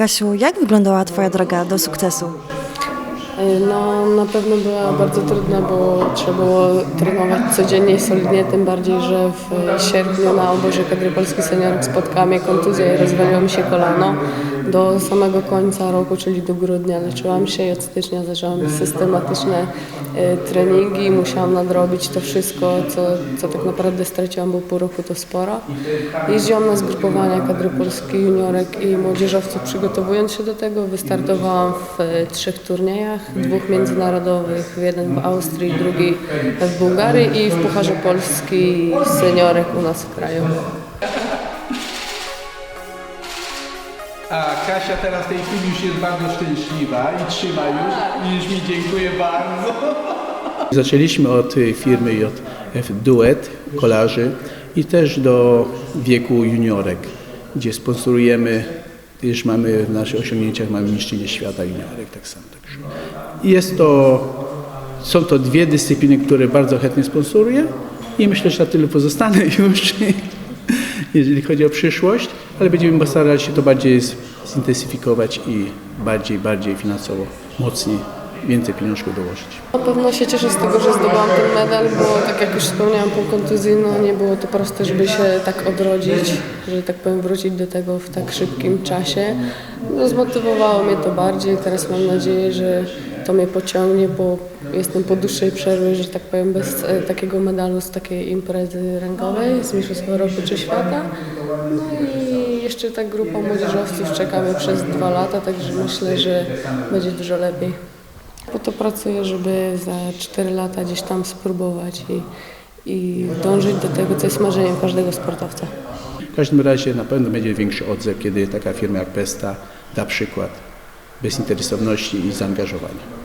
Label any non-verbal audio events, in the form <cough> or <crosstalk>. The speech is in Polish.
Kasiu, jak wyglądała Twoja droga do sukcesu? No na pewno była bardzo trudna, bo trzeba było trenować codziennie solidnie, tym bardziej, że w sierpniu na obozie kadry Polski Seniorek spotkała mnie kontuzja i rozwaliło mi się kolano. Do samego końca roku, czyli do grudnia leczyłam się i od stycznia zaczęłam systematyczne e, treningi. Musiałam nadrobić to wszystko, co, co tak naprawdę straciłam, bo pół roku to sporo. Jeździłam na zgrupowania kadry Polski juniorek i młodzieżowców przygotowując się do tego. Wystartowałam w e, trzech turniejach, dwóch międzynarodowych, jeden w Austrii, drugi w Bułgarii i w Pucharze Polski seniorek u nas w kraju. A Kasia teraz w tej chwili już jest bardzo szczęśliwa i trzyma już. I już mi dziękuję bardzo. <laughs> Zaczęliśmy od firmy JF Duet, kolarzy i też do wieku juniorek, gdzie sponsorujemy, już mamy w naszych osiągnięciach mamy mistrzynię świata juniorek tak samo. Także. I Jest to, są to dwie dyscypliny, które bardzo chętnie sponsoruję i myślę, że na tyle pozostanę <laughs> już, jeżeli chodzi o przyszłość, ale będziemy starali się to bardziej zintensyfikować i bardziej, bardziej finansowo, mocniej, więcej pieniążków dołożyć. Na pewno się cieszę z tego, że zdobyłam ten medal, bo tak jak już wspomniałam po kontuzji, no nie było to proste, żeby się tak odrodzić, że tak powiem wrócić do tego w tak szybkim czasie. No, zmotywowało mnie to bardziej, teraz mam nadzieję, że to mnie pociągnie, bo jestem po dłuższej przerwie, że tak powiem bez e, takiego medalu z takiej imprezy rangowej, z Mistrzostw Europy czy Świata. No i jeszcze ta grupa młodzieżowców czekamy przez dwa lata, także myślę, że będzie dużo lepiej. Po to pracuję, żeby za 4 lata gdzieś tam spróbować i, i dążyć do tego, co jest marzeniem każdego sportowca. W każdym razie na pewno będzie większy odzew, kiedy taka firma jak Pesta da przykład bezinteresowności i zaangażowania.